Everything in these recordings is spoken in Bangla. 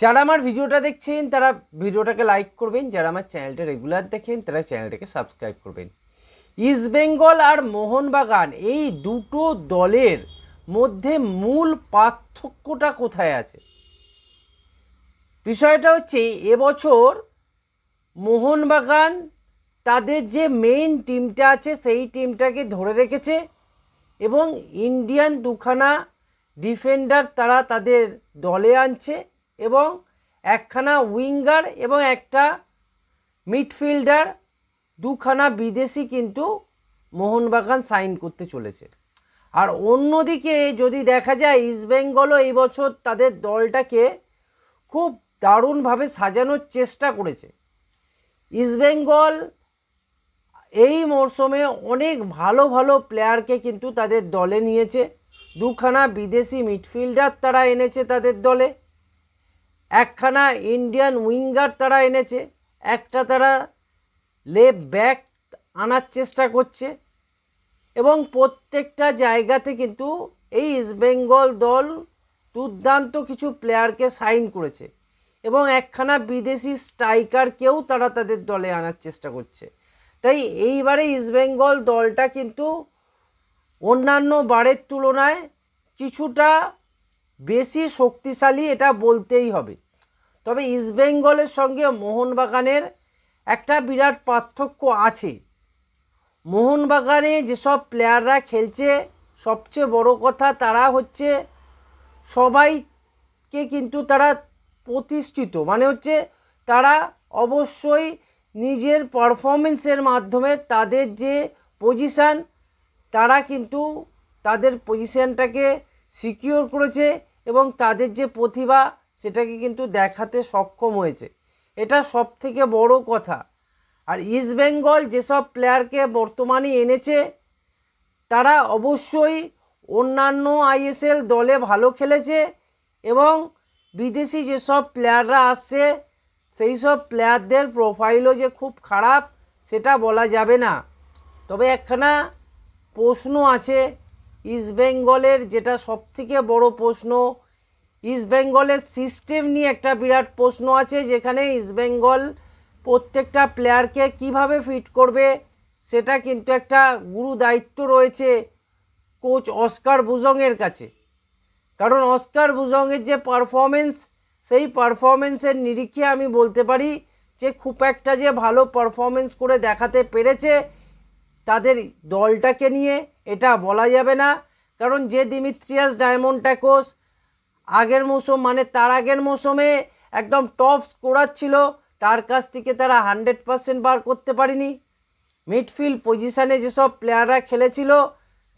যারা আমার ভিডিওটা দেখছেন, তারা ভিডিওটাকে লাইক করবেন। যারা আমার চ্যানেলটা রেগুলার দেখেন, তারা চ্যানেলটাকে সাবস্ক্রাইব করবেন। ইস্ট বেঙ্গল আর মোহনবাগান, এই দুটো দলের মধ্যে মূল পার্থক্যটা কোথায় আছে? বিষয়টা হচ্ছে এবছর মোহনবাগান তাদের যে মেইন টিমটা আছে, সেই টিমটাকে ধরে রেখেছে এবং ইন্ডিয়ান দুখানা ডিফেন্ডার তারা তাদের দলে আনছে। এবং একখানা উইঙ্গার এবং একটা মিডফিল্ডার দুখানা বিদেশি কিন্তু মোহনবাগান সাইন করতে চলেছে। আর অন্যদিকে যদি দেখা যায় ইস্টবেঙ্গলও এই বছর তাদের দলটাকে খুব দারুণভাবে সাজানোর চেষ্টা করেছে। ইস্টবেঙ্গল এই মরশুমে অনেক ভালো ভালো প্লেয়ারকে কিন্তু তাদের দলে নিয়েছে। দুখানা বিদেশি মিডফিল্ডার তারা এনেছে তাদের দলে। একখানা ইন্ডিয়ান উইঙ্গার তারা এনেছে, একটা তারা লেফট ব্যাক আনার চেষ্টা করছে এবং প্রত্যেকটা জায়গাতে কিন্তু এই ইস্টবেঙ্গল দল দুর্দান্ত কিছু প্লেয়ারকে সাইন করেছে এবং একখানা বিদেশি স্ট্রাইকারকেও তারা তাদের দলে আনার চেষ্টা করছে। তাই এইবারে ইস্টবেঙ্গল দলটা কিন্তু অন্যান্য বারের তুলনায় কিছুটা বেশি শক্তিশালী এটা বলতেই হবে। তবে ইস্টবেঙ্গলের সঙ্গে মোহনবাগানের একটা বিরাট পার্থক্য আছে। মোহনবাগানে যেসব প্লেয়াররা খেলছে, সবচেয়ে বড় কথা তারা হচ্ছে সবাইকে কিন্তু তারা প্রতিষ্ঠিত। মানে হচ্ছে তারা অবশ্যই নিজের পারফরমেন্সের মাধ্যমে তাদের যে পজিশান তারা কিন্তু তাদের পজিশানটাকে সিকিওর করেছে। এবং তাদের যে প্রতিভা, সেটাকে কিন্তু দেখাতে সক্ষম হয়েছে। এটা সব থেকে বড় কথা। আর ইস্টবেঙ্গল যেসব প্লেয়ারকে বর্তমানে এনেছে, তারা অবশ্যই অন্যান্য আইএসএল দলে ভালো খেলেছে এবং বিদেশি যেসব প্লেয়াররা আসছে, সেই সব প্লেয়ারদের প্রোফাইলও যে খুব খারাপ, সেটা বলা যাবে না। তবে একখানা প্রশ্ন আছে ইস্টবেঙ্গলের যেটা সবথেকে বড় প্রশ্ন ইস্টবেঙ্গলের সিস্টেম নিয়ে একটা বিরাট প্রশ্ন আছে, যেখানে ইস্টবেঙ্গল প্রত্যেকটা প্লেয়ারকে কীভাবে ফিট করবে, সেটা কিন্তু একটা গুরু দায়িত্ব রয়েছে কোচ অস্কার বুজংয়ের কাছে। কারণ অস্কার বুজংয়ের যে পারফরমেন্স সেই পারফরমেন্সের নিরিখে আমি বলতে পারি যে খুব একটা যে ভালো পারফরমেন্স করে দেখাতে পেরেছে তাদের দলটাকে নিয়ে এটা বলা যাবে না। কারণ যে দিমিত্রিয়াস ডায়মন্ড ট্যাকোস আগের মৌসুম মানে তার আগের মৌসুমে একদম টপ স্কোরার ছিল, তার কাছ থেকে তারা হান্ড্রেড পারসেন্ট বার করতে পারেনি। মিডফিল্ড পজিশানে যেসব প্লেয়াররা খেলেছিল,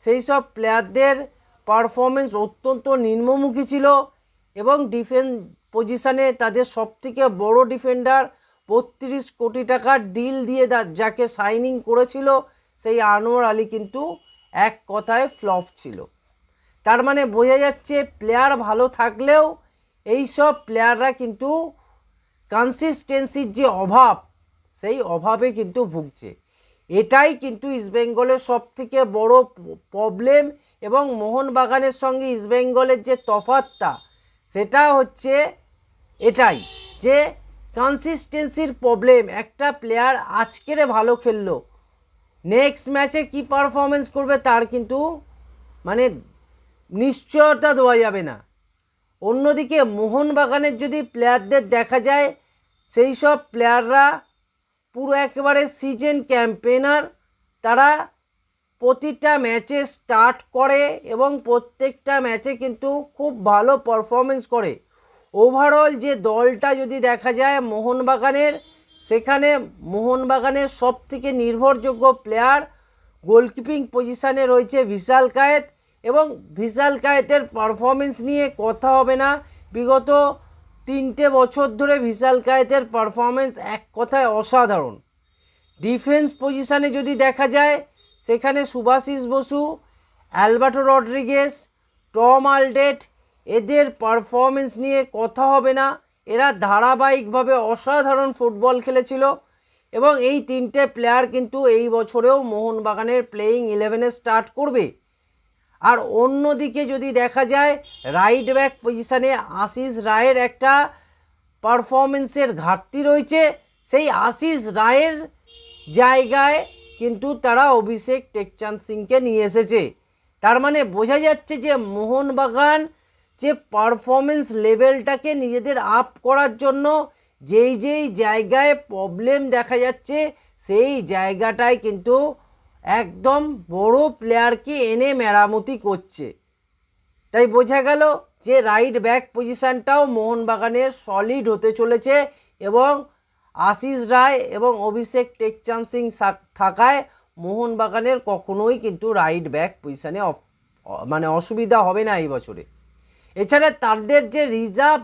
সেই সব প্লেয়ারদের পারফরমেন্স অত্যন্ত নিম্নমুখী ছিল এবং ডিফেন্স পজিশানে তাদের সবথেকে বড় ডিফেন্ডার বত্রিশ কোটি টাকার ডিল দিয়ে যাকে সাইনিং করেছিল সেই আনোয়ার আলী কিন্তু এক কথায় ফ্লপ ছিল। তার মানে বোঝা যাচ্ছে প্লেয়ার ভালো থাকলেও এই সব প্লেয়াররা কিন্তু কনসিস্টেন্সির যে অভাব, সেই অভাবে কিন্তু ভুগছে। এটাই কিন্তু ইস্টবেঙ্গলের সব থেকে বড় প্রবলেম এবং মোহনবাগানের সঙ্গে ইস্টবেঙ্গলের যে তফাতটা সেটা হচ্ছে এটাই যে কনসিস্টেন্সির প্রবলেম একটা প্লেয়ার আজকেরে ভালো খেললো নেক্সট ম্যাচে কি পারফরমেন্স করবে তার কিন্তু মানে নিশ্চয়তা দেওয়া যাবে না। অন্যদিকে মোহনবাগানের যদি প্লেয়ারদের দেখা যায়, সেই সব প্লেয়াররা পুরো একেবারে সিজন ক্যাম্পেনার তারা প্রতিটা ম্যাচে স্টার্ট করে এবং প্রত্যেকটা ম্যাচে কিন্তু খুব ভালো পারফরমেন্স করে। ওভারঅল যে দলটা যদি দেখা যায়, মোহনবাগানের সেখানে মোহনবাগানের সব থেকে নির্ভরযোগ্য প্লেয়ার গোলকিপিং পজিশানে রয়েছে বিশাল কায়েত এবং বিশাল কায়েতের পারফরমেন্স নিয়ে কথা হবে না। বিগত তিনটে বছর ধরে বিশাল কায়েতের পারফরমেন্স এক কথায় অসাধারণ। ডিফেন্স পজিশানে যদি দেখা যায়, সেখানে Subhashis Basu, Alberto Rodrigues Tom Aldred, এদের পারফরমেন্স নিয়ে কথা হবে না। এরা ধারাবাহিকভাবে অসাধারণ ফুটবল খেলেছিল এবং এই তিনটে প্লেয়ার কিন্তু এই বছরেও মোহনবাগানের প্লেয়িং ইলেভেনে স্টার্ট করবে। আর অন্যদিকে যদি দেখা যায় রাইট ব্যাক পজিশানে আশিস রায়ের একটা পারফরমেন্সের ঘাটতি রয়েছে। সেই আশিস রায়ের জায়গায় কিন্তু তারা অভিষেক টেকচাঁদ সিংকে নিয়ে এসেছে। তার মানে বোঝা যাচ্ছে যে মোহনবাগান যে পারফরমেন্স লেভেলটাকে নিজেদের আপ করার জন্য যেই যেই জায়গায় প্রবলেম দেখা যাচ্ছে, সেই জায়গাটায় কিন্তু একদম বড় প্লেয়ারকে এনে মেরামতি করছে। তাই বোঝা গেল যে রাইট ব্যাক পজিশানটাও মোহনবাগানের সলিড হতে চলেছে এবং আশিস রায় এবং অভিষেক টেকচাঁদ সিং থাকায় মোহনবাগানের কখনোই কিন্তু রাইট ব্যাক পজিশানে মানে অসুবিধা হবে না এই বছরে। এছাড়া তাদের যে রিজার্ভ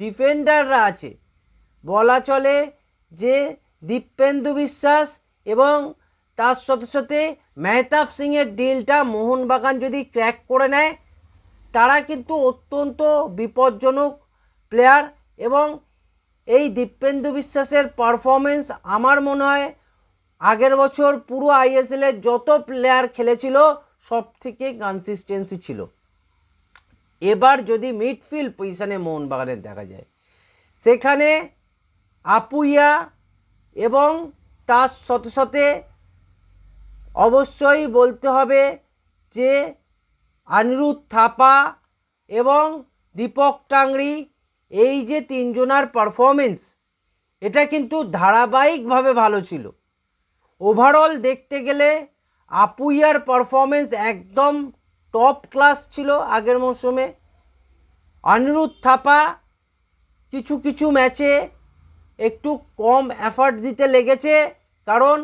ডিফেন্ডাররা আছে, বলা চলে যে দীপেন্দু বিশ্বাস এবং তার সাথে সাথে মেহতাব সিংয়ের ডিলটা মোহনবাগান যদি ক্র্যাক করে নেয়, তারা কিন্তু অত্যন্ত বিপজ্জনক প্লেয়ার এবং এই দীপেন্দু বিশ্বাসের পারফরমেন্স আমার মনে হয় আগের বছর পুরো আইএসএলের যত প্লেয়ার খেলেছিল সব থেকে কনসিস্টেন্সি ছিল। এবার যদি মিডফিল্ড পজিশনে মোহনবাগানের দেখা যায়, সেখানে আপুইয়া এবং তার সাথে সাথে অবশ্যই বলতে হবে যে অনিরুদ্ধ থাপা এবং দীপক টাংরি, এই যে তিনজনার পারফরমেন্স এটা কিন্তু ধারাবাহিকভাবে ভালো ছিল। ওভারঅল দেখতে গেলে আপুইয়ার পারফরমেন্স একদম টপ ক্লাস ছিল আগের মৌসুমে। অনিরুদ্ধ থাপা কিছু কিছু ম্যাচে একটু কম এফার্ট দিতে লেগেছে কারণ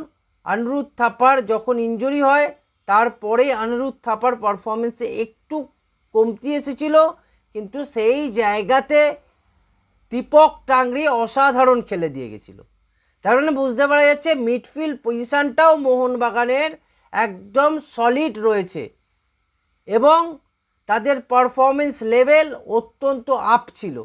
অনিরুদ্ধ থাপার যখন ইঞ্জুরি হয় তারপরে অনিরুদ্ধ থাপার পারফরমেন্সে একটু কমতি এসেছিল। কিন্তু সেই জায়গাতে দীপক টাংরি অসাধারণ খেলে দিয়ে গেছিল। তার মানে বুঝতে পারা যাচ্ছে মিডফিল্ড পজিশানটাও মোহনবাগানের একদম সলিড রয়েছে। এবং তাদের পারফরমেন্স লেভেল অত্যন্ত আপ ছিল।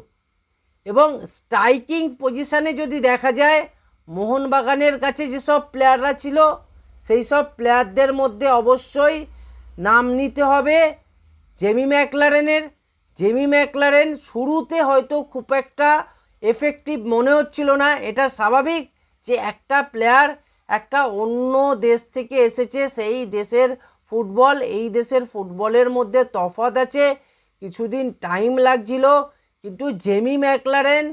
এবং স্ট্রাইকিং পজিশানে যদি দেখা যায়, মোহনবাগানের কাছে যেসব প্লেয়াররা ছিল, সেই সব প্লেয়ারদের মধ্যে অবশ্যই নাম নিতে হবে জেমি ম্যাকলারেনের জেমি ম্যাকলারেন শুরুতে হয়তো খুব একটা এফেক্টিভ মনে হচ্ছিল না। এটা স্বাভাবিক যে একটা প্লেয়ার একটা অন্য দেশ থেকে এসেছে, সেই দেশের ফুটবল, এই দেশের ফুটবলের মধ্যে তফাৎ আছে। কিছুদিন টাইম লাগছিল, কিন্তু জেমি ম্যাকলারেন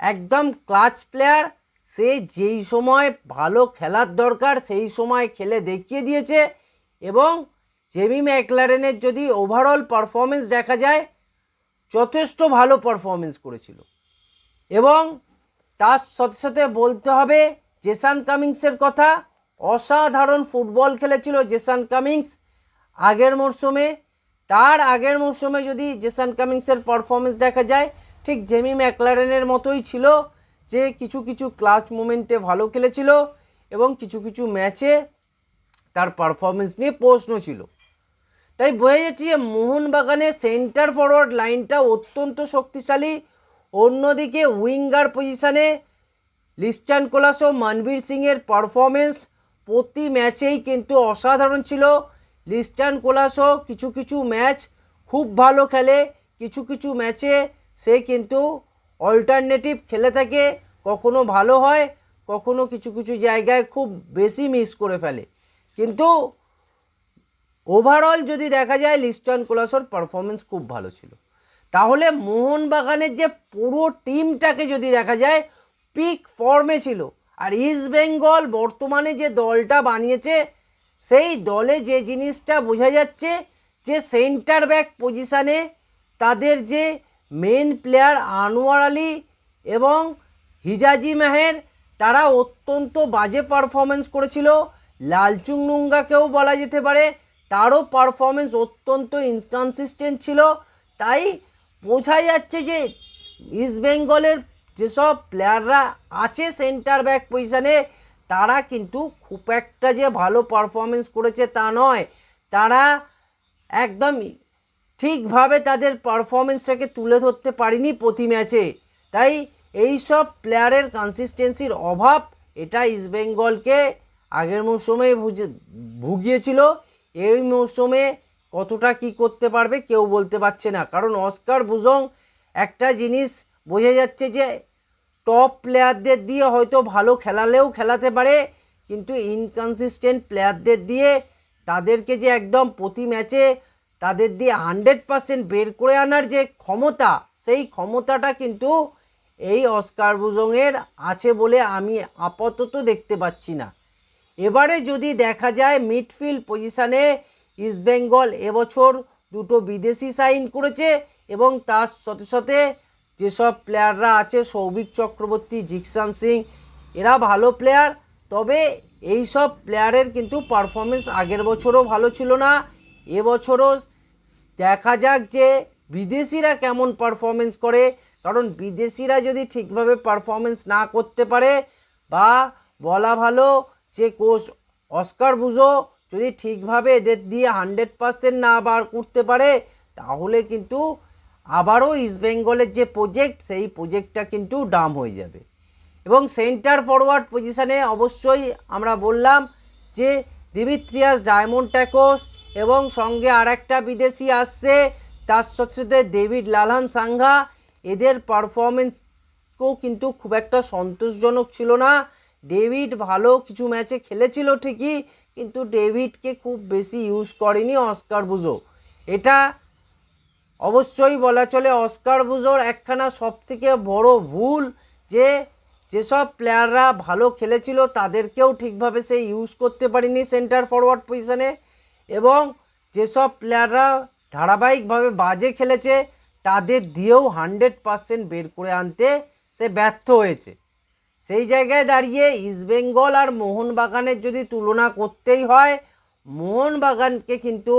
একদম ক্লাচ প্লেয়ার সে যেই সময় ভালো খেলার দরকার, সেই সময় খেলে দেখিয়ে দিয়েছে এবং জেমি ম্যাকলারেনের যদি ওভারঅল পারফরমেন্স দেখা যায়, যথেষ্ট ভালো পারফরমেন্স করেছিল। এবং তার সাথে সাথে বলতে হবে, জেসান কামিংসের কথা, অসাধারণ ফুটবল খেলেছিল জেসান কামিংস। আগের মরশুমে, তার আগের মরশুমে যদি জেসান কামিংসের পারফরমেন্স দেখা যায়, ঠিক জেমি ম্যাকলারেনের মতোই ছিল যে কিছু কিছু ক্লাস মুমেন্টে ভালো খেলেছিল এবং কিছু কিছু ম্যাচে তার পারফরমেন্স নিয়ে প্রশ্ন ছিল। তাই বোঝা যাচ্ছে যে মোহনবাগানের সেন্টার ফরওয়ার্ড লাইনটা অত্যন্ত শক্তিশালী। অন্যদিকে উইঙ্গার পজিশানে লিস্টান কোলাস ও মনবীর সিংয়ের পারফরমেন্স প্রতি ম্যাচেই কিন্তু অসাধারণ ছিল। লিস্টান কোলাসও কিছু কিছু ম্যাচ খুব ভালো খেলে, কিছু কিছু ম্যাচে সে কিন্তু অল্টারনেটিভ খেলে থাকে, কখনো ভালো হয়, কখনো কিছু কিছু জায়গায় খুব বেশি মিস করে ফেলে। কিন্তু ওভারঅল যদি দেখা যায় লিস্টন কোলাসোর পারফরমেন্স খুব ভালো ছিল। তাহলে মোহনবাগানের যে পুরো টিমটাকে যদি দেখা যায় পিক ফর্মে ছিল। আর ইস্ট বেঙ্গল বর্তমানে যে দলটা বানিয়েছে সেই দলে যে জিনিসটা বোঝা যাচ্ছে যে সেন্টার ব্যাক পজিশানে তাদের যে মেন প্লেয়ার আনোয়ার আলী এবং হিজাজি মেহের, তারা অত্যন্ত বাজে পারফরমেন্স করেছিল। লালচুং নুঙ্গাকেও বলা যেতে পারে, তারও পারফরমেন্স অত্যন্ত ইনকনসিস্টেন্ট ছিল। তাই বোঝা যাচ্ছে যে ইস্ট বেঙ্গলের যেসব প্লেয়াররা আছে সেন্টার ব্যাক পজিশানে তারা কিন্তু খুব একটা যে ভালো পারফরমেন্স করেছে তা নয়। তারা একদম ঠিকভাবে তাদের পারফরমেন্সটাকে তুলে ধরতে পারিনি প্রতি ম্যাচে। তাই এই সব প্লেয়ারের কনসিস্টেন্সির অভাব এটা ইস্টবেঙ্গলকে আগের মৌসুমে ভুগিয়েছিল। এই মৌসুমে কতটা কি করতে পারবে কেউ বলতে পারছে না। কারণ অস্কার বুজং একটা জিনিস বোঝা যাচ্ছে যে টপ প্লেয়ারদের দিয়ে হয়তো ভালো খেলালেও খেলাতে পারে, কিন্তু ইনকনসিস্টেন্ট প্লেয়ারদের দিয়ে তাদেরকে যে একদম প্রতি ম্যাচে তাদের দিয়ে হান্ড্রেড পার্সেন্ট বের করে আনার যে ক্ষমতা, সেই ক্ষমতাটা কিন্তু এই অস্কার বুজংয়ের আছে বলে আমি আপাতত দেখতে পাচ্ছি না। এবারে যদি দেখা যায় মিডফিল্ড পজিশানে ইস্টবেঙ্গল এবছর দুটো বিদেশি সাইন করেছে এবং তার সাথে সাথে যেসব প্লেয়াররা আছে, সৌভিক চক্রবর্তী, জিকসান সিং, এরা ভালো প্লেয়ার। তবে এই সব প্লেয়ারের কিন্তু পারফরমেন্স আগের বছরও ভালো ছিল না এবছরও দেখা যাক যে বিদেশিরা কেমন পারফরমেন্স করে। কারণ বিদেশিরা যদি ঠিকভাবে পারফরমেন্স না করতে পারে বা বলা ভালো যে কোচ অস্কার বুঝো যদি ঠিকভাবে এদের দিয়ে হান্ড্রেড পার্সেন্ট না বার করতে পারে, তাহলে কিন্তু আবারও ইস্টবেঙ্গলের যে প্রজেক্ট সেই প্রজেক্টটা কিন্তু ডাম হয়ে যাবে। এবং সেন্টার ফরওয়ার্ড পজিশানে অবশ্যই আমরা বললাম যে দিমিত্রিয়াস ডায়মন্ড ট্যাকোস এবং সঙ্গে আর একটা বিদেশি আসছে, তার সাথে ডেভিড লালহান সাংঘা এদের পারফরমেন্সকেও কিন্তু খুব একটা সন্তোষজনক ছিল না। ডেভিড ভালো কিছু ম্যাচে খেলেছিল ঠিকই, কিন্তু ডেভিডকে খুব বেশি ইউজ করেনি অস্কার বুজো এটা অবশ্যই বলা চলে অস্কার বুজোর একখানা সব থেকে বড় ভুল যে যেসব প্লেয়াররা ভালো খেলেছিল তাদেরকেও ঠিকভাবে সে ইউজ করতে পারেনি সেন্টার ফরওয়ার্ড পজিশনে এবং যেসব প্লেয়াররা ধারাবাহিকভাবে বাজে খেলেছে তাদের দিয়েও হান্ড্রেড পারসেন্ট বের করে আনতে সে ব্যর্থ হয়েছে। সেই জায়গায় দাঁড়িয়ে ইস্টবেঙ্গল আর মোহনবাগানের যদি তুলনা করতেই হয়, মোহনবাগানকে কিন্তু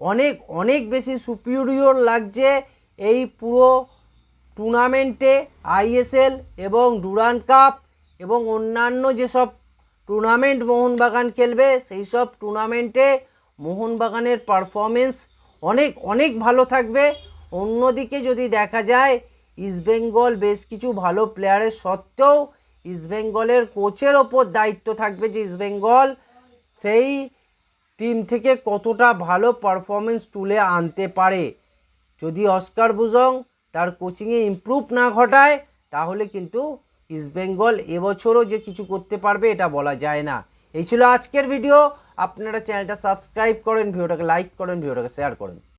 অনেক অনেক বেশি সুপিরিয়র লাগছে এই পুরো টুর্নামেন্টে আইএসএল এবং ডুরান কাপ এবং অন্যান্য যেসব টুর্নামেন্ট মোহনবাগান খেলবে, সেই সব টুর্নামেন্টে মোহনবাগানের পারফরমেন্স অনেক অনেক ভালো থাকবে। অন্যদিকে যদি দেখা যায় ইস্টবেঙ্গল বেশ কিছু ভালো প্লেয়ারের সত্ত্বেও ইস্টবেঙ্গলের কোচের ওপর দায়িত্ব থাকবে যে ইস্টবেঙ্গল সেই টিম থেকে কতটা ভালো পারফরমেন্স তুলে আনতে পারে? যদি অস্কার বুজং তার কোচিংয়ে ইমপ্রুভ না ঘটায়, তাহলে কিন্তু ইস্টবেঙ্গল এবছরও যে কিছু করতে পারবে এটা বলা যায় না। এই ছিল আজকের ভিডিও আপনারা চ্যানেলটা সাবস্ক্রাইব করেন ভিডিওটাকে লাইক করেন ভিডিওটাকে শেয়ার করেন।